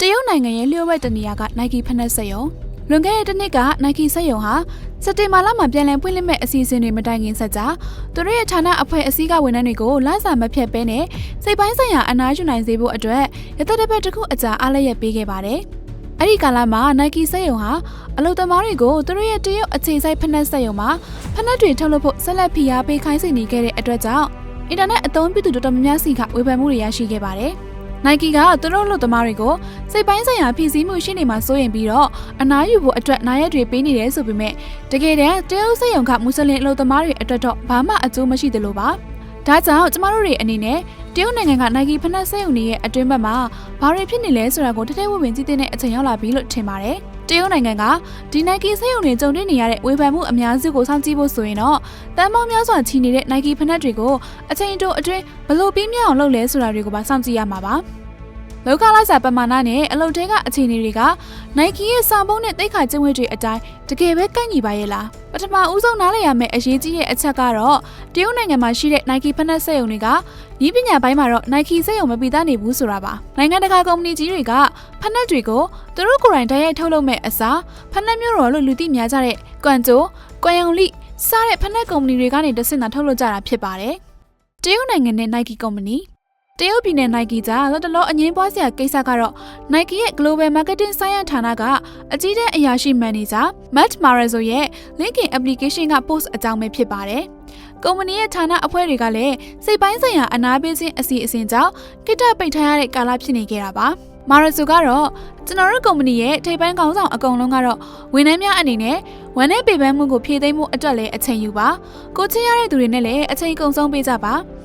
တရုတ်နိုင်ငံရဲ့လျှို့ဝှက်တနေရာက Nike ဖက်နက်စက်ရုံလွန်ခဲ့တဲ့တစ်နှစ်က Nike စက်ရုံဟာစက်တင်ဘာလမှာပြန်လည်ဖွင့်လှစ်မဲ့အစီအစဉ်တွေမတိုင်ခင်ဆက်ကြသူတို့ရဲ့ဌာနအဖွဲ့အစည်းကဝန်ထမ်းတွေကိုလစာမဖြတ်ဘဲနဲ့စိတ်ပိုင်းဆိုင်ရာအနားယူနိုင်စေဖို့အတွက်ရသက်တစ်ပတ်တစ်ခုအကြာအားလျက်ပေးခဲ့ပါတယ်။အဲ့ဒီကာလမှာ Nike စက်ရုံဟာအလုပ်သမားတွေကိုသူတို့ရဲ့တရုတ်အခြေစိုက်ဖက်နက်စက်ရုံမှာဖက်နက်တွေထုတ်လုပ်ဖို့ဆက်လက်ဖိအားပေးခိုင်းစေနေခဲ့တဲ့အတွက်ကြောင့်အင်တာနက်အသုံးပြုသူတော်တော်များများစီကဝေဖန်မှုတွေရရှိခဲ့ပါတယ်။ Nike ကသူတို့လူသမားတွေကိုစိတ်ပိုင်းဆိုင်ရာဖြစ်စည်းမှုရှိနေမှာစိုးရင်ပြီးတော့အနားယူဖို့အတွက်နာရက်တွေပေးနေတယ်ဆိုပေမဲ့တကယ်တမ်းတရုတ်စက်ရုံကမွတ်စလင်အလုပ်သမားတွေအတွက်တော့ဘာမှအကျိုးမရှိသလိုပါဒါကြောင့်ကျမတို့တွေအနေနဲ့တရုတ်နိုင်ငံက Nike ဖက်နက်စက်ရုံတွေရဲ့အတွင်းဘက်မှာဘာတွေဖြစ်နေလဲဆိုတာကိုတထဲဝင်ဝင်ကြည့်တဲ့အချိန်ရောက်လာပြီလို့ထင်ပါတယ်တရုတ်နိုင်ငံကဒီ Nike စက်ရုံတွေကြုံတွေ့နေရတဲ့ဝေဖန်မှုအများစုကိုစောင့်ကြည့်ဖို့ဆိုရင်တော့တန်ပေါင်းများစွာချီနေတဲ့ Nike ဖက်နက်တွေကိုအချိန်တိုအတွင်းဘလို့ပြီးမြောက်အောင်လုပ်လဲဆိုတာတွေကိုပါစောင့်ကြည့်ရမှာပါ လောကလာစာပမာဏနဲ့အလုပ်တဲကအခြေအနေတွေက Nike ရဲ့စာပုံးနဲ့တိတ်ခါကျင့်ဝတ်တွေအတိုင်းတကယ်ပဲကိုက်ညီပါရဲ့လားပထမဦးဆုံးနားလည်ရမယ့်အရေးကြီးတဲ့အချက်ကတော့တရုတ်နိုင်ငံမှာရှိတဲ့ Nike ဖက်နက်စက်ရုံတွေကဤပညာပိုင်းမှာတော့ Nike စက်ရုံမပြီးသားနေဘူးဆိုတာပါနိုင်ငံတကာကုမ္ပဏီကြီးတွေကဖက်နက်တွေကိုသူတို့ကိုယ်တိုင်တိုက်ရိုက်ထုတ်လုပ်မဲ့အစားဖက်နက်မျိုးတော်လို့လူသိများကြတဲ့ကွမ်ကျိုကွမ်ယုံလိစတဲ့ဖက်နက်ကုမ္ပဏီတွေကနေတဆင့်သာထုတ်လုပ်ကြတာဖြစ်ပါတယ်တရုတ်နိုင်ငံနဲ့ Nike ကုမ္ပဏီ တရုတ်ပြည်နယ် Nike ကြားလောတလောအငင်းပွားစရာကိစ္စကတော့ Nike ရဲ့ Global Marketing ဆိုင်ရာဌာနကအကြီးတဲ့အရာရှိမန်နေဂျာ Matt Marazzo ရဲ့ LinkedIn application က post အကြောင်းပဲဖြစ်ပါတယ်။ကုမ္ပဏီရဲ့ဌာနအဖွဲ့တွေကလည်းစိတ်ပိုင်းဆိုင်ရာအနာပေးခြင်းအစီအစဉ်ကြောင့်ကိတ္တပိတ်ထားရတဲ့ကာလဖြစ်နေကြတာပါ။မာရဇူကတော့ကျွန်တော်တို့ကုမ္ပဏီရဲ့ထိပ်ပိုင်းခေါင်းဆောင်အကုန်လုံးကတော့ဝန်ထမ်းများအနေနဲ့ဝန်နဲ့ပေပန်းမှုကိုဖြည့်သိမ်းမှုအတွက်လည်းအချိန်ယူပါ။ကိုချင်းရတဲ့သူတွေနဲ့လည်းအချိန်ကုန်ဆုံးပေးကြပါ။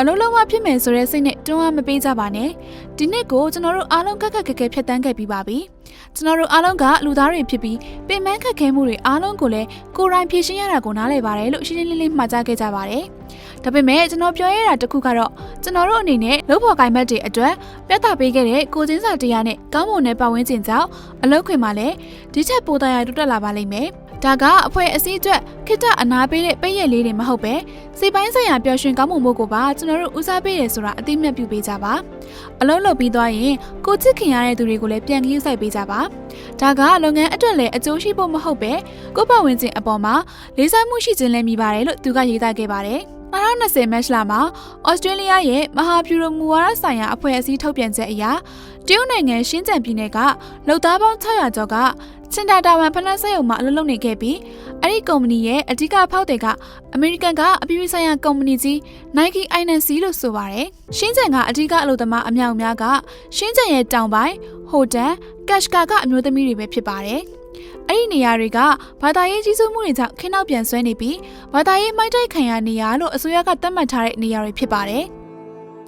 အလုံးလုံးမဖြစ်မယ်ဆိုတဲ့စိတ်နဲ့တွန်းအားမပေးကြပါနဲ့ဒီနှစ်ကိုကျွန်တော်တို့အားလုံးခက်ခက်ခက်ခဲဖြတ်တန်းခဲ့ပြီးပါပြီကျွန်တော်တို့အားလုံးကလူသားတွေဖြစ်ပြီးပင်ပန်းခက်ခဲမှုတွေအားလုံးကိုလည်းကိုယ်တိုင်ဖြေရှင်းရတာကိုနားလည်ပါတယ်လို့ရှင်းရှင်းလင်းလင်းမှာကြားခဲ့ကြပါတယ်ဒါပေမဲ့ကျွန်တော်ပြောရတာတခုကတော့ကျွန်တော်တို့အနေနဲ့လုပ်ဖော်ကိုင်ဘတ်တွေအတွက်ပြသပေးခဲ့တဲ့ကိုချင်းစာတရားနဲ့ကောင်းမွန်တဲ့ပတ်ဝန်းကျင်ကြောင့်အလုပ်ခွင်မှာလည်းဒီချက်ပိုတရားတိုးတက်လာပါလိမ့်မယ် ဒါကအဖွဲအစည်းအတွက်ခိတအနာပေးတဲ့ပိတ်ရက်လေးတွေမဟုတ်ပဲစိတ်ပိုင်းဆိုင်ရာပျော်ရွှင်ကောင်းမှုမို့ကိုပါကျွန်တော်တို့ဦးစားပေးရဆိုတာအသိမှတ်ပြုပေးကြပါအလုံးလုံးပြီးသွားရင်ကိုချစ်ခင်ရတဲ့သူတွေကိုလည်းပြန်ကြည့်ဆိုင်ပေးကြပါဒါကလုပ်ငန်းအတွက်လည်းအကျိုးရှိဖို့မဟုတ်ပဲကိုယ့်ဘဝဝင်ခြင်းအပေါ်မှာလေးစားမှုရှိခြင်းလည်းမိပါတယ်လို့သူကရေးသားခဲ့ပါတယ်2020မတ်လမှာဩစတြေးလျရဲ့မဟာဗျူရိုမူဝါဒဆိုင်ရာအဖွဲ့အစည်းထုတ်ပြန်ချက်အရတရုတ်နိုင်ငံရှင်းကျန်ပြည်နယ်ကလုံသားပေါင်း600ကျော်က စင်တာတာဝန်ဖနက်ဆက်ရုံမှာအလုပ်လုပ်နေခဲ့ပြီးအဲ့ဒီကုမ္ပဏီရဲ့အဓိကဖောက်တယ်ကအမေရိကန်ကအပြည်ပြည်ဆိုင်ရာကုမ္ပဏီကြီး Nike Inc လို့ဆိုပါတယ်။ရှင်းကျန်ကအဓိကအလုပ်သမားအမြောက်အများကရှင်းကျန်ရဲ့တောင်ပိုင်းဟိုတန်ကက်ရှကာကအမျိုးသမီးတွေပဲဖြစ်ပါတယ်။အဲ့ဒီနေရာတွေကဘာသာရေးကြီးစိုးမှုတွေကြောင့်ခင်းနောက်ပြန်ဆွဲနေပြီးဘာသာရေးမိုက်တိုက်ခံရနေရလို့အစိုးရကသတ်မှတ်ထားတဲ့နေရာတွေဖြစ်ပါတယ်။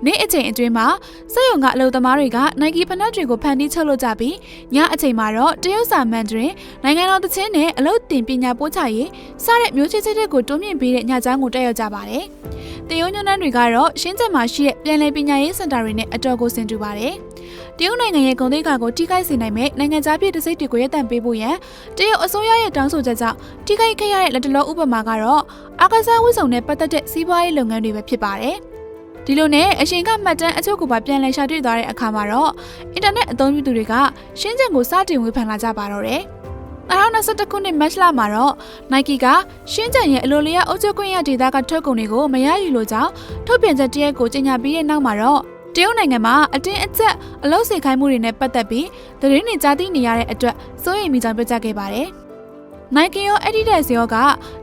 နေ့အချိန်အတွင်းမှာစက်ရုံကအလုပ်သမားတွေက Nike ဖနက်တွေကိုဖန်တီးချုပ်လုပ်ကြပြီးညအချိန်မှာတော့တရုတ်စာမန်ဒရင်နိုင်ငံတော်သချင်းနဲ့အလုပ်တင်ပညာပို့ချရေးစတဲ့မျိုးချစ်ချစ်တွေကိုတိုးမြင့်ပေးတဲ့ညချမ်းကိုတက်ရောက်ကြပါတယ်။တရုတ်ညွန်းတန်းတွေကတော့ရှင်းချက်မှာရှိတဲ့ပြည်လည်ပညာရေးစင်တာတွေနဲ့အတော်ကိုဆင်တူပါတယ်။တရုတ်နိုင်ငံရဲ့ဂုဏ်သိက္ခာကိုထိခိုက်စေနိုင်မဲ့နိုင်ငံခြားပြည်တစိတ်တွေကိုရပ်တန့်ပေးဖို့ရန်တရုတ်အစိုးရရဲ့တောင်းဆိုချက်ကြောင့်ထိခိုက်ခဲ့ရတဲ့လက်တလောဥပမာကတော့အာကာသဝိစုံနဲ့ပတ်သက်တဲ့စီးပွားရေးလုပ်ငန်းတွေပဲဖြစ်ပါတယ်။ ဒီလိုနဲ့အရှင်ကမှတ်တမ်းအချို့ကိုပါပြန်လည်ရှာတွေ့သွားတဲ့အခါမှာတော့အင်တာနက်အသုံးပြုသူတွေကရှင်းချက်ကိုစတင်ဝေဖန်လာကြပါတော့တယ်2021ခုနှစ်မတ်လမှာတော့ Nike ကရှင်းကြံရဲ့အလိုလျောက်အုပ်ချုပ်ခွင့်ရဒေသကထွက်ကုန်တွေကိုမရယူလို့ကြောင့်ထုတ်ပြန်ချက်တရက်ကိုကြေညာပြီးတဲ့နောက်မှာတော့တရုတ်နိုင်ငံမှာအတင်းအကျပ်အလုပ်စေခိုင်းမှုတွေနဲ့ပတ်သက်ပြီးသတင်းတွေကြားသိနေရတဲ့အတွက်စိုးရိမ်မိကြောင်းပြောကြားခဲ့ပါတယ်။ Nike ရော Adidas ရောက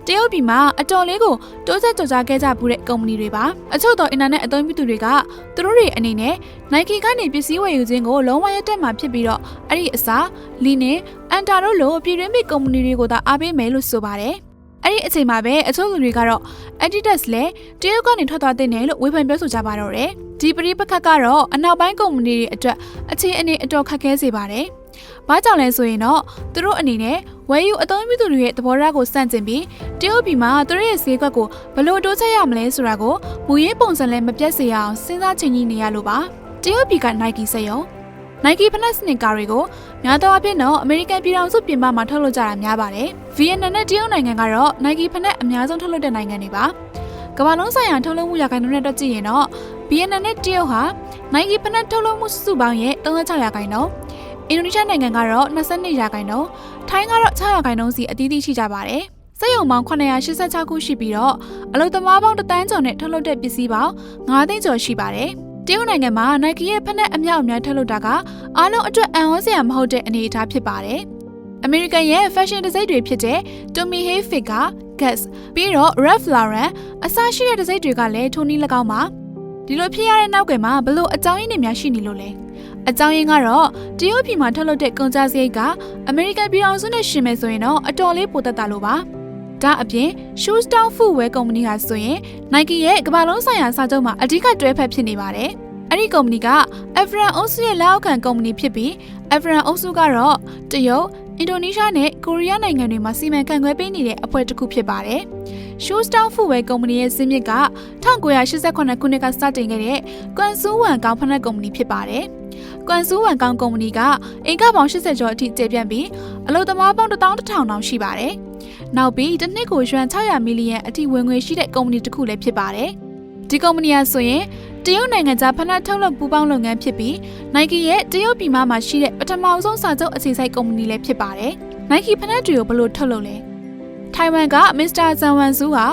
တရုတ်ပြည်မှာအတော်လေးကိုတိုးဆက်ကြော်ကြားခဲ့ကြပူတဲ့ကုမ္ပဏီတွေပါအချို့သောအင်တာနက်အသုံးပြုသူတွေကသူတို့တွေအနေနဲ့ Nike ကနေပစ္စည်းဝယ်ယူခြင်းကိုလုံးဝရတက်မှာဖြစ်ပြီးတော့အဲ့ဒီအစားလီနဲ့အန်တာတို့လိုပြည်တွင်းပြည်ကုမ္ပဏီတွေကိုသာအားပေးမယ်လို့ဆိုပါတယ်အဲ့ဒီအချိန်မှာပဲအချို့လူတွေကတော့ Adidas လည်းတရုတ်ကနေထွက်သွားတဲ့နယ်လို့ဝေဖန်ပြောဆိုကြပါတော့တယ်ဒီပရိပခတ်ကတော့အနောက်ပိုင်းကုမ္ပဏီတွေအတွက်အခြေအနေအတော်ခက်ခဲစေပါတယ်။ဘာကြောင့်လဲဆိုရင်တော့သူတို့အနေနဲ့ ဝယ်ယူအသုံးပြုသူတွေရဲ့သဘောထားကိုစန့်ကျင်ပြီးတရုတ်ပြည်မှာသူတို့ရဲ့ဈေးကွက်ကိုဘလို့တိုးချက်ရမလဲဆိုတာကိုမူရေးပုံစံလည်းမပြတ်စေရအောင်စဉ်းစားချိန်ကြီးနေရလို့ပါတရုတ်ပြည်က Nike စက်ရုံ Nike ဖနက်စနစ်ကားတွေကိုများသောအားဖြင့်တော့အမေရိကန်ပြည်ထောင်စုပြင်ပမှာထုတ်လုပ်ကြတာများပါတယ်ဗီယက်နမ်နဲ့တရုတ်နိုင်ငံကတော့ Nike ဖနက်အများဆုံးထုတ်လုပ်တဲ့နိုင်ငံတွေပါကမ္ဘာလုံးဆိုင်ရာထုတ်လုပ်မှုရာခိုင်နှုန်းနဲ့တွက်ကြည့်ရင်တော့ဗီယက်နမ်နဲ့တရုတ်ဟာ Nike ဖနက်ထုတ်လုပ်မှုစုစုပေါင်းရဲ့36ရာခိုင်နှုန်းအင်ဒိုနီးရှားနိုင်ငံကတော့22ရာခိုင်နှုန်း ထိုင်းကတော့6ရာခိုင်နှုန်းစီအသီးသီးရှိကြပါတယ်စက်ရုံပေါင်း986ခုရှိပြီးတော့အလုပ်သမားပေါင်းတသန်းကျော်နဲ့ထုတ်လုပ်တဲ့ပစ္စည်းပေါင်း9သိန်းကျော်ရှိပါတယ်တရုတ်နိုင်ငံမှာ Nike ရဲ့ဖက်နှက်အမြောက်အများထုတ်လုပ်တာကအားလုံးအတွက်အံ့ဩစရာမဟုတ်တဲ့အနေအထားဖြစ်ပါတယ်။ American ရဲ့ fashion တစိမ့်တွေဖြစ်တဲ့ Tommy Hilfiger, Guess ပြီးတော့ Ralph Lauren အစရှိတဲ့တစိမ့်တွေကလည်းထိုနည်း၎င်းပါဒီလိုဖြစ်ရတဲ့နောက်ကွယ်မှာဘလို့အကြောင်းရင်းတွေများရှိနေလို့လဲ အကြောင်းရင်းကတော့တရုတ်ပြည်မှာထုတ်လုပ်တဲ့ကုန်ကြစရိတ်ကအမေရိကန်ပြည်အောင်စုနဲ့ရှင်မယ်ဆိုရင်တော့အတော်လေးပိုသက်တာလို့ပါဒါအပြင် Shoestown Footwear ကုမ္ပဏီဟာဆိုရင် Nike ရဲ့ကမ္ဘာလုံးဆိုင်ရာစာချုပ်မှာအဓိကတွဲဖက်ဖြစ်နေပါတယ်အဲ့ဒီကုမ္ပဏီက Avran အုပ်စုရဲ့လက်အောက်ခံကုမ္ပဏီဖြစ်ပြီး Avran အုပ်စုကတော့တရုတ်အင်ဒိုနီးရှားနဲ့ကိုရီးယားနိုင်ငံတွေမှာစီမံခန့်ခွဲပေးနေတဲ့အဖွဲ့တစ်ခုဖြစ်ပါတယ်။ Shoestown Footwear ကုမ္ပဏီရဲ့စင်းမြစ်က1988ခုနှစ်ကစတင်ခဲ့တဲ့ကွမ်ဆူးဝမ်ကောင်ဖက်နက်ကုမ္ပဏီဖြစ်ပါတယ်။ ကွမ်ဆူးဝမ်ကောင်ကုမ္ပဏီကအင်ကပေါင်း80ကျော်အထိကျေပြန့်ပြီးအလုပ်သမားပေါင်း1000တောင်ရှိပါတယ်။နောက်ပြီးတစ်နှစ်ကိုရွှန်600မီလီယံအထိဝင်ငွေရှိတဲ့ကုမ္ပဏီတစ်ခုလည်းဖြစ်ပါတယ်။ဒီကုမ္ပဏီကဆိုရင်တရုတ်နိုင်ငံသားဖက်နက်ထုတ်လုပ်ပူးပေါင်းလုပ်ငန်းဖြစ်ပြီး Nike ရဲ့တရုတ်ပြည်မှာရှိတဲ့ပထမဆုံးစာချုပ်အခြေစိုက်ကုမ္ပဏီလည်းဖြစ်ပါတယ်။ Nike ဖက်နက်တွေကိုဘယ်လိုထုတ်လုပ်လဲ။ထိုင်ဝမ်ကမစ္စတာဇန်ဝမ်ဆူဟာ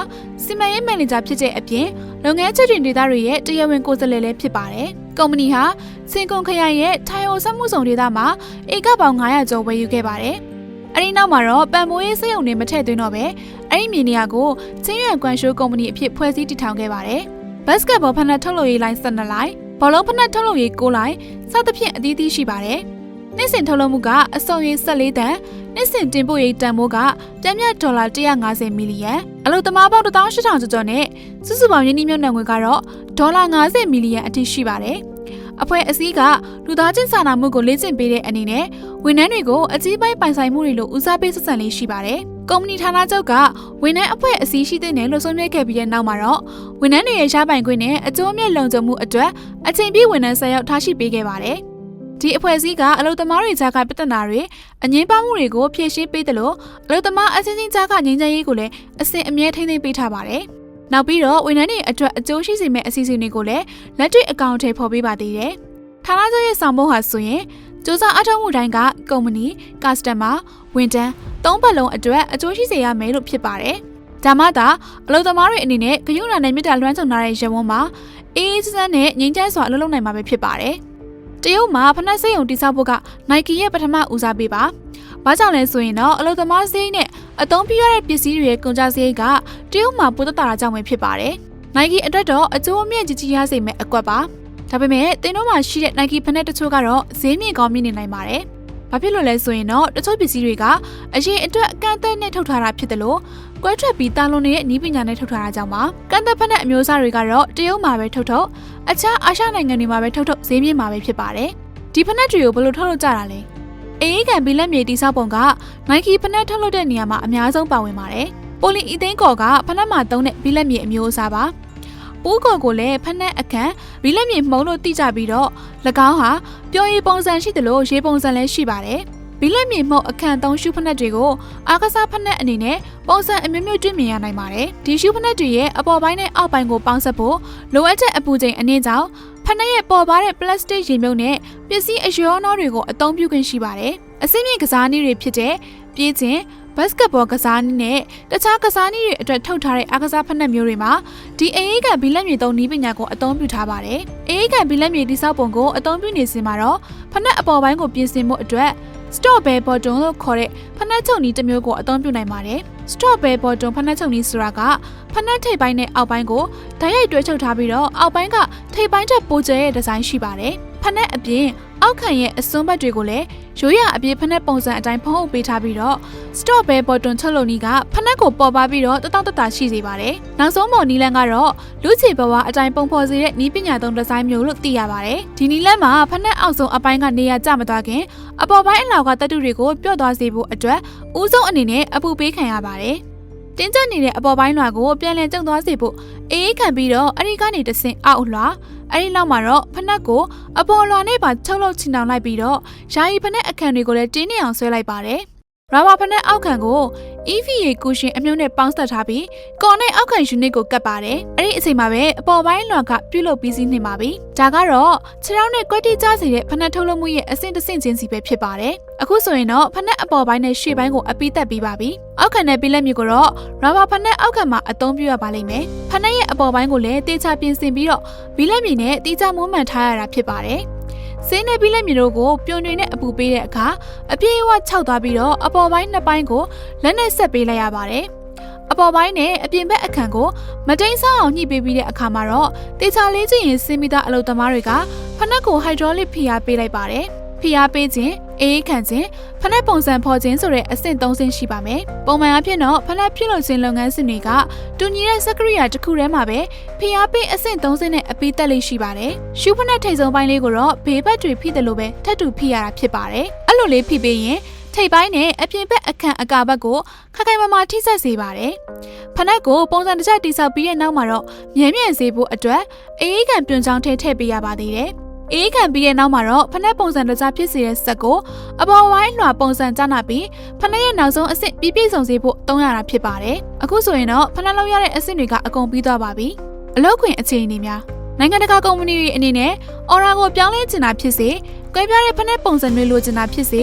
စီမံရေးမန်နေဂျာဖြစ်တဲ့အပြင် လုပ်ငန်းချက်တွင်ဒေသတွေရဲ့တရားဝင်ကိုယ်စားလှယ်လည်းဖြစ်ပါတယ်။ကုမ္ပဏီဟာစင်ကွန်ခရိုင်ရဲ့ထိုင်အိုစက်မှုဆောင်ဒေသမှာဧကပေါင်း900ကျော်ဝယ်ယူခဲ့ပါတယ်။အဲဒီနောက်မှာတော့ပံမိုးရေးစက်ရုံတွေမထည့်သွင်းတော့ပဲအဲ့ဒီမြေနေရာကိုချင်းရွံကွမ်ရှိုးကုမ္ပဏီအဖြစ်ဖွဲ့စည်းတည်ထောင်ခဲ့ပါတယ်။ဘတ်စကတ်ဘောဖက်နက်ထုတ်လုပ်ရေးလိုင်း12လိုင်းဘောလုံးဖက်နက်ထုတ်လုပ်ရေး9လိုင်းစသဖြင့်အသီးသီးရှိပါတယ်။နေ့စဉ်ထုတ်လုပ်မှုကအစုံရေး14တန် နှစ်စဉ်တင်ပို့ရေးတန်ဖိုးကတန်မြတ်ဒေါ်လာ150မီလီယံအလုပ်သမားပေါင်း18000ကျော်ကျော်နဲ့စုစုပေါင်းယင်းနှိမ့်မြုပ်နှံငွေကတော့ဒေါ်လာ90မီလီယံအထိရှိပါတယ်။အဖွဲ့အစည်းကလူသားချင်းစာနာမှုကိုလေ့ကျင့်ပေးတဲ့အနေနဲ့ဝန်ထမ်းတွေကိုအကြီးပိုင်းပိုင်ဆိုင်မှုတွေလိုဦးစားပေးဆက်ဆံလေးရှိပါတယ်။ကုမ္ပဏီဌာနချုပ်ကဝန်ထမ်းအဖွဲ့အစည်းရှိတဲ့နယ်လို့ဆုံးဖြတ်ခဲ့ပြီးတဲ့နောက်မှာတော့ဝန်ထမ်းတွေရဲ့ရှားပိုင်ခွင့်နဲ့အကျိုးအမြတ်လုံခြုံမှုအတွက်အချိန်ပြည့်ဝန်ထမ်းဆက်ရောက်ထားရှိပေးခဲ့ပါတယ်။ ဒီအဖွဲ့အစည်းကအလုပ်သမားတွေကြားကပြဿနာတွေအငင်းပမှုတွေကိုဖြေရှင်းပေးတယ်လို့အလုပ်သမားအချင်းချင်းကြားကငြိမ်းချမ်းရေးကိုလည်းအစဉ်အမြဲထိန်းသိမ်းပေးထားပါတယ်။နောက်ပြီးတော့ဝန်ထမ်းတွေအတွက်အကျိုးရှိစေမယ့်အစီအစဉ်တွေကိုလည်းလက်တွေ့အကောင့်ထဲပေါ်ပေးပါသေးတယ်။ဌာနချုပ်ရဲ့ဆောင်ပုဒ်ဟာဆိုရင်စူးစမ်းအထောက်မှုတိုင်းကကုမ္ပဏီ၊ကစတမာ၊ဝန်ထမ်းသုံးပတ်လုံးအတွက်အကျိုးရှိစေရမယ်လို့ဖြစ်ပါတယ်။ဒါမှသာအလုပ်သမားတွေအနေနဲ့ဂရုဏာနဲ့မေတ္တာလွှမ်းခြုံထားတဲ့ရဝန်းမှာအေးအေးချမ်းချမ်းနဲ့ငြိမ်းချမ်းစွာအလုပ်လုပ်နိုင်မှာပဲဖြစ်ပါတယ်။ တရုတ်မှာဖနက်စိတ်ုံတိစောက်ဖို့က Nike ရဲ့ပထမဦးစားပေးပါ။ဘာကြောင့်လဲဆိုရင်တော့အလုပ်သမားစရိတ်နဲ့အသုံးပြုရတဲ့ပစ္စည်းတွေရဲ့ကုန်ကျစရိတ်ကတရုတ်မှာပိုသက်သာတာကြောင့်ပဲဖြစ်ပါတယ်။ Nike အတွက်တော့အကျိုးအမြတ်ကြီးကြီးရစေမယ့်အကွက်ပါ။ဒါပေမဲ့တင်းတို့မှာရှိတဲ့ Nike ဖနက်တချို့ကတော့ဈေးမြင့်ကောင်းမြင့်နေနိုင်ပါတယ်။ ဘာဖြစ်လို့လဲဆိုရင်တော့တချို့ပစ္စည်းတွေကအရင်အတွက်အကန့်အသတ်နဲ့ထုတ်ထားတာဖြစ်တယ်လို့ကွဲထွက်ပြီးတာလွန်နေတဲ့ဤပညာနဲ့ထုတ်ထားတာကြောင့်ပါကန့်သက်ဖက်နဲ့အမျိုးအစားတွေကတော့တရုတ်မှာပဲထုတ်ထုတ်အခြားအာရှနိုင်ငံတွေမှာပဲထုတ်ထုတ်ဈေးမြင့်မှာပဲဖြစ်ပါတယ်ဒီဖက်နဲ့တွေကိုဘယ်လိုထုတ်လုပ်ကြတာလဲအေးအေးကန်ဘီလက်မြေတိစောက်ပုံက Nike ဖက်နဲ့ထုတ်လုပ်တဲ့နေရာမှာအများဆုံးပါဝင်ပါတယ်ပိုလီအီသိန်းကော်ကဖက်နဲ့မှာသုံးတဲ့ဘီလက်မြေအမျိုးအစားပါ ပိုးကော်ကိုလည်းဖက်နဲ့အခန့်ဘီလက်မြေမှုံလို့တိကြပြီးတော့၎င်းဟာပျော်ရည်ပုံစံရှိတယ်လို့ရေပုံစံလည်းရှိပါတယ်ဘီလက်မြေမှုတ်အခန့်သုံးရှုဖက်နှက်တွေကိုအာကစားဖက်နှက်အနေနဲ့ပုံစံအမျိုးမျိုးတွေ့မြင်ရနိုင်ပါတယ်။ဒီရှုဖက်နှက်တွေရဲ့အပေါ်ပိုင်းနဲ့အောက်ပိုင်းကိုပေါင်းစပ်ဖို့လိုအပ်တဲ့အပူချိန်အနည်းကြောင့်ဖက်နှက်ရဲ့ပေါ်ပါတဲ့ပလတ်စတစ်ရေမြုပ်နဲ့ပစ္စည်းအရောနှောတွေကိုအသုံးပြုခွင့်ရှိပါတယ်။အစိမ့်မြင့်ကစားနည်းတွေဖြစ်တဲ့ပြေးခြင်း ဘတ်စကတ်ဘောကစားနည်းနဲ့တခြားကစားနည်းတွေအတွက်ထုတ်ထားတဲ့အားကစားဖက်နှက်မျိုးတွေမှာဒီအေးအေးကန်ဘီလက်မြေသုံးနည်းပညာကိုအသုံးပြုထားပါတယ်။အေးအေးကန်ဘီလက်မြေတိစောက်ပုံကိုအသုံးပြုနေစဉ်မှာတော့ဖက်နှက်အပေါ်ပိုင်းကိုပြင်ဆင်မှုအတွက် stop bear bottom လို့ခေါ်တဲ့ဖနက်ချုပ်နီးတစ်မျိုးကိုအသုံးပြုနိုင်ပါတယ်။ stop bear bottom ဖနက်ချုပ်နီးဆိုတာကဖနက်ထိပ်ပိုင်းနဲ့အောက်ပိုင်းကိုဓာတ်ရိုက်တွဲချုပ်ထားပြီးတော့အောက်ပိုင်းကထိပ်ပိုင်းထက်ပိုကျတဲ့ဒီဇိုင်းရှိပါတယ်။ ဖနက်အပြင်အောက်ခံရဲ့အစွန်းဘက်တွေကိုလည်းရိုးရအပြည့်ဖနက်ပုံစံအတိုင်းဖုံးအုပ်ပေးထားပြီးတော့ stop bear bottom ချုပ်လို့နီးကဖနက်ကိုပေါ်ပါပြီးတော့တတောင့်တတာရှိစေပါတယ်။နောက်ဆုံးပေါ်နီးလန်းကတော့လူချေဘဝအတိုင်းပုံဖော်စေတဲ့နီးပညာသုံးဒီဇိုင်းမျိုးလို့သိရပါတယ်။ဒီနီးလန်းမှာဖနက်အောက်ဆုံးအပိုင်းကနေရာကျမသွားခင်အပေါ်ပိုင်းအလောက်ကတတုတွေကိုပျော့သွားစေဖို့အတွက်ဦးဆုံးအနေနဲ့အပူပေးခံရပါတယ်။ တင်းကျပ်နေတဲ့အပေါ်ပိုင်းလွှာကိုပြန်လည်ကျုံသွားစေဖို့အေးအေးခံပြီးတော့အဲ့ဒီကနေတဆင့်အောက်လွှာအဲ့ဒီနောက်မှာတော့ဖနက်ကိုအပေါ်လွှာနဲ့ပါချုပ်လုပ်ချင်တောင်လိုက်ပြီးတော့ယာယီဖနက်အခန့်တွေကိုလည်းတင်းနေအောင်ဆွဲလိုက်ပါတယ်။ ရာဘာဖနက်အောက်ခံကို EVA ကိုရှင်အမြုံနဲ့ပေါင်းစပ်ထားပြီးကော်နဲ့အောက်ခံ unit ကိုကတ်ပါတယ်အဲ့ဒီအချိန်မှာပဲအပေါ်ပိုင်းလွှာကပြုတ်လုပြီးစီးနေပါပြီဒါကတော့ခြေထောက်နဲ့ကွက်တိကျစေတဲ့ဖနက်ထုတ်လုပ်မှုရဲ့အဆင့်တစ်ဆင့်ချင်းစီပဲဖြစ်ပါတယ်အခုဆိုရင်တော့ဖနက်အပေါ်ပိုင်းနဲ့ရှေ့ပိုင်းကိုအပိသက်ပြီးပါပြီအောက်ခံနဲ့ပြီးလက်မျိုးကိုတော့ရဘာဖနက်အောက်ခံမှာအသုံးပြုရပါလိမ့်မယ်ဖနက်ရဲ့အပေါ်ပိုင်းကိုလည်းတေချာပြင်ဆင်ပြီးတော့ဘီလက်မြေနဲ့တိကျမွမ်းမံထားရတာဖြစ်ပါတယ် စင်းနဲ့ပြီးလက်မြေတို့ကိုပြုံတွေနဲ့အပူပေးတဲ့အခါအပြေးအဝခြောက်သွားပြီးတော့အပေါ်ပိုင်းနှစ်ပိုင်းကိုလက်နဲ့ဆက်ပေးလိုက်ရပါတယ်အပေါ်ပိုင်းနဲ့အပြင်ဘက်အခန်းကိုမတိန်ဆအောင်ညှိပေးပြီးတဲ့အခါမှာတော့တေချာလေးချင်းရင်စင်းမိသားအလုပ်သမားတွေကဖနက်ကိုဟိုက်ဒရိုလစ်ဖိအားပေးလိုက်ပါတယ်ဖိအားပေးခြင်း အေးခံခြင်းဖနက်ပုံစံဖော်ခြင်းဆိုတဲ့အဆင့်၃ဆင့်ရှိပါမယ်။ပုံမှန်အဖြစ်တော့ဖနက်ပြုလုပ်ခြင်းလုပ်ငန်းစဉ်တွေကတူညီတဲ့စက်ကရိယာတစ်ခုထဲမှာပဲဖိအားပေးအဆင့်၃ဆင့်နဲ့အပြီးတက်လေးရှိပါတယ်။ရှူးဖနက်ထိပ်ဆုံးပိုင်းလေးကိုတော့ဘေးဘက်တွေဖိတယ်လို့ပဲထပ်တူဖိရတာဖြစ်ပါတယ်။အဲ့လိုလေးဖိပေးရင်ထိပ်ပိုင်းနဲ့အပြင်ဘက်အခန့်အကာဘက်ကိုခက်ခိုင်မာမာထိဆက်စေပါတယ်။ဖနက်ကိုပုံစံတစ်ချက်တိဆောက်ပြီးတဲ့နောက်မှာတော့မြဲမြံစေဖို့အတွက်အေးခံပြွန်ချောင်းထဲထည့်ပေးရပါသေးတယ်။ အေးခံပြီးတဲ့နောက်မှာတော့ဖနက်ပုံစံတကြားဖြစ်စေတဲ့စက်ကိုအပေါ်ဝိုင်းလွှာပုံစံကျနာပြီးဖနက်ရဲ့နောက်ဆုံးအဆင့်ပြည့်ပြည့်စုံစေဖို့သုံးရတာဖြစ်ပါတယ်။အခုဆိုရင်တော့ဖနက်လောက်ရတဲ့အဆင့်တွေကအကုန်ပြီးသွားပါပြီ။အလုပ်ခွင်အခြေအနေများနိုင်ငံတကာကုမ္ပဏီတွေအနေနဲ့အော်ရာကိုပြောင်းလဲချင်တာဖြစ်စေ၊ကွဲပြားတဲ့ဖနက်ပုံစံတွေလိုချင်တာဖြစ်စေ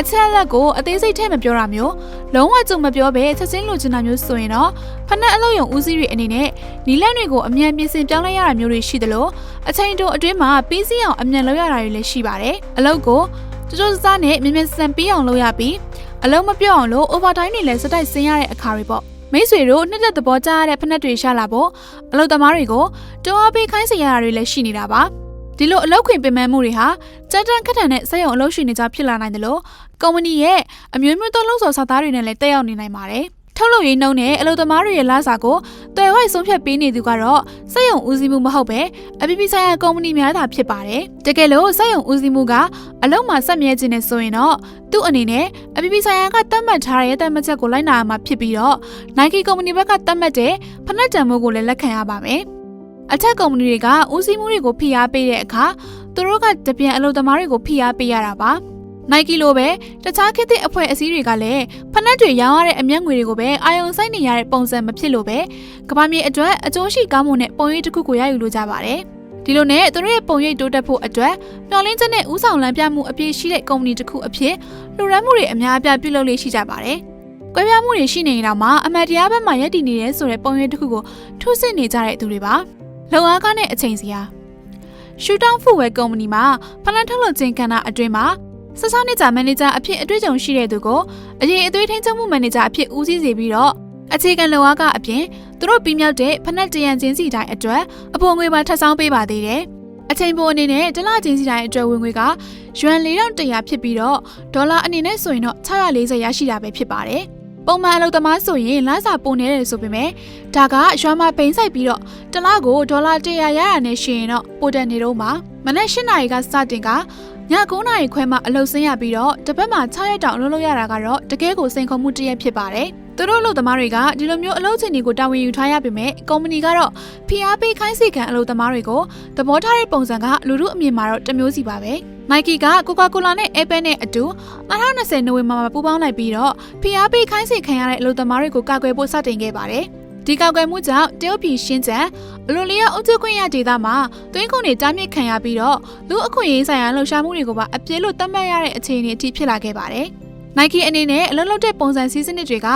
အချက်အလက်ကိုအသေးစိတ်ထည့်မပြောတာမျိုးလုံးဝကြုံမပြောဘဲချက်ချင်းလိုချင်တာမျိုးဆိုရင်တော့ဖနက်အလုပ်ရုံဦးစီးတွေအနေနဲ့နီလန့်တွေကိုအမြန်ပြင်ဆင်ပြောင်းလဲရတာမျိုးတွေရှိသလိုအချိန်တိုအတွင်းမှာပြီးစီးအောင်အမြန်လုပ်ရတာတွေလည်းရှိပါတယ်အလုပ်ကိုကြိုးကြိုးစားနဲ့မြင်မြင်စံပြီးအောင်လုပ်ရပြီးအလုံးမပြော့အောင်လို့ overtime တွေလည်းစတိုက်ဆင်းရတဲ့အခါတွေပေါ့မိတ်ဆွေတို့နှစ်သက်သဘောကျရတဲ့ဖက်နှက်တွေရှာလာဖို့အလုပ်သမားတွေကိုတွန်းအားပေးခိုင်းစေရတာတွေလည်းရှိနေတာပါဒီလိုအလုပ်ခွင်ပင်ပန်းမှုတွေဟာကြမ်းတမ်းခက်ထန်တဲ့စက်ရုံအလုပ်ရှင်တွေကြောင့်ဖြစ်လာနိုင်တယ်လို့ ကုမ္ပဏီရဲ့အမျိုးမျိုးသောလုံဆော်စာသားတွေနဲ့လည်းတက်ရောက်နေနိုင်ပါတယ်ထုတ်လုပ်ရေးနှုန်းနဲ့အလုပ်သမားတွေရဲ့လစာကိုတွယ်ဝိုက်ဆုံးဖြတ်ပေးနေသူကတော့စက်ရုံဦးစီးမှုမဟုတ်ပဲအပြည်ပြည်ဆိုင်ရာကုမ္ပဏီများသာဖြစ်ပါတယ်။တကယ်လို့စက်ရုံဦးစီးမှုကအလုပ်မှာဆက်မြဲခြင်းနဲ့ဆိုရင်တော့သူ့အနေနဲ့အပြည်ပြည်ဆိုင်ရာကသတ်မှတ်ထားတဲ့သတ်မှတ်ချက်ကိုလိုက်နာရမှာဖြစ်ပြီးတော့ Nike ကုမ္ပဏီဘက်ကသတ်မှတ်တဲ့ဖနက်တံမိုးကိုလည်းလက်ခံရပါမယ်။အထက်ကုမ္ပဏီတွေကဦးစီးမှုတွေကိုဖိအားပေးတဲ့အခါသူတို့ကတပြန်အလုပ်သမားတွေကိုဖိအားပေးရတာပါ။ Nike လိုပဲတခြားခေတ်သစ်အဖွဲ့အစည်းတွေကလည်းဖနက်တွေရောင်းရတဲ့အမျက်ငွေတွေကိုပဲအာယုံစိုက်နေရတဲ့ပုံစံမဖြစ်လို့ပဲကမ္ဘာမြေအတွက်အကျိုးရှိကောင်းမွန်တဲ့ပုံရိပ်တစ်ခုကိုရယူလိုကြပါတယ်။ဒီလိုနဲ့သူတို့ရဲ့ပုံရိပ်တိုးတက်ဖို့အတွက်မျှော်လင့်ချက်နဲ့ဥဆောင်လမ်းပြမှုအပြည့်ရှိတဲ့ကုမ္ပဏီတစ်ခုအဖြစ်လူရမ်းမှုတွေအများအပြားပြုလုပ်လေးရှိကြပါတယ်။ကွဲပြားမှုတွေရှိနေရင်တော့မှအမတ်တရားဘက်မှာရည်တည်နေတယ်ဆိုတဲ့ပုံရိပ်တစ်ခုကိုထုစစ်နေကြတဲ့သူတွေပါ။လုံအားကားနဲ့အချိန်စီဟာရှူတောင်းဖူဝဲကုမ္ပဏီမှာဖလန်ထုတ်လုပ်ခြင်းကဏ္ဍအတွင်းမှာ ဆဆနှစ်ကြာမန်နေဂျာအဖြစ်အတွေ့အကြုံရှိတဲ့သူကိုအရင်အသွေးထိန်းချုပ်မှုမန်နေဂျာအဖြစ်ဦးစီးစေပြီးတော့အခြေခံလုံအားကအပြင်သူတို့ပြီးမြောက်တဲ့ဖနက်တရန်ချင်းစီတိုင်းအတွက်အပေါ်ငွေပါထပ်ဆောင်ပေးပါသေးတယ်။အချိန်ပိုအနေနဲ့တလချင်းစီတိုင်းအတွက်ဝင်ငွေကယွမ်4100ဖြစ်ပြီးတော့ဒေါ်လာအနေနဲ့ဆိုရင်တော့640ရရှိတာပဲဖြစ်ပါတယ်။ပုံမှန်အလုပ်သမားဆိုရင်လစာပုံနေတယ်ဆိုပေမဲ့ဒါကရွာမှာပိန်ဆိုင်ပြီးတော့တလားကိုဒေါ်လာ100ရရနဲ့ရှင်ရင်တော့ပိုတက်နေတော့မှာမနက်၈နာရီကစတင်က ည9နာရီခွဲမှအလုပ်ဆင်းရပြီးတော့တစ်ပတ်မှ6ရက်တောင်အလုပ်လုပ်ရတာကတော့တကယ်ကိုစိန်ခေါ်မှုတစ်ရက်ဖြစ်ပါတယ်။သူတို့လုပ်သမားတွေကဒီလိုမျိုးအလုပ်ချိန်တွေကိုတာဝန်ယူထားရပေမဲ့ကုမ္ပဏီကတော့ဖိအားပေးခိုင်းစေခံအလုပ်သမားတွေကိုသဘောထားတဲ့ပုံစံကလူမှုအမြင်မှာတော့တမျိုးစီပါပဲ။ Nike က Coca-Cola နဲ့ Apple နဲ့အတူ2020နိုဝင်ဘာမှာပူးပေါင်းလိုက်ပြီးတော့ဖိအားပေးခိုင်းစေခံရတဲ့အလုပ်သမားတွေကိုကာကွယ်ဖို့စတင်ခဲ့ပါတယ်။ ဒီကောက်ွယ်မှုကြောင့်တရုတ်ပြည်ရှင်းကျန်အလိုလျောက်အုပ်ချုပ်ခွင့်ရဒေသမှာသွင်းကုန်တွေတားမြစ်ခံရပြီးတော့လူအခွင့်အရေးဆိုင်ရာလှုပ်ရှားမှုတွေကိုပါအပြည့်လို့သတ်မှတ်ရတဲ့အခြေအနေအထိဖြစ်လာခဲ့ပါတယ်။ Nike အနေနဲ့အလုပ်လုပ်တဲ့ပုံစံစည်းစနစ်တွေက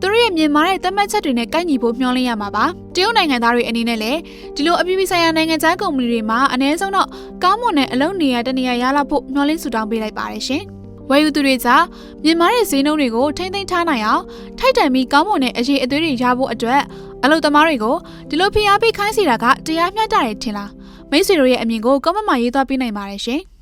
သူတို့ရဲ့မြင်မာတဲ့သတ်မှတ်ချက်တွေနဲ့ကိုက်ညီဖို့မျှော်လင့်ရမှာပါ။တရုတ်နိုင်ငံသားတွေအနေနဲ့လည်းဒီလိုအပြည်ပြည်ဆိုင်ရာနိုင်ငံခြားကုမ္ပဏီတွေမှာအ ਨੇ ဆုံးတော့ကောင်းမွန်တဲ့အလုပ်နေရာတနေရာရလာဖို့မျှော်လင့်ဆုတောင်းပေးလိုက်ပါတယ်ရှင်။ ဝယ်ယူသူတွေကြားမြင်မာတဲ့ဈေးနှုန်းတွေကိုထိမ့်သိမ်းထားနိုင်အောင်ထိုက်တန်ပြီးကောင်းမွန်တဲ့အရေးအသွေးတွေရဖို့အတွက်အလုပ်သမားတွေကိုဒီလိုဖိအားပေးခိုင်းစီတာကတရားမျှတတယ်ထင်လားမိတ်ဆွေတို့ရဲ့အမြင်ကိုကောမန့်မှာရေးသားပေးနိုင်ပါတယ်ရှင်။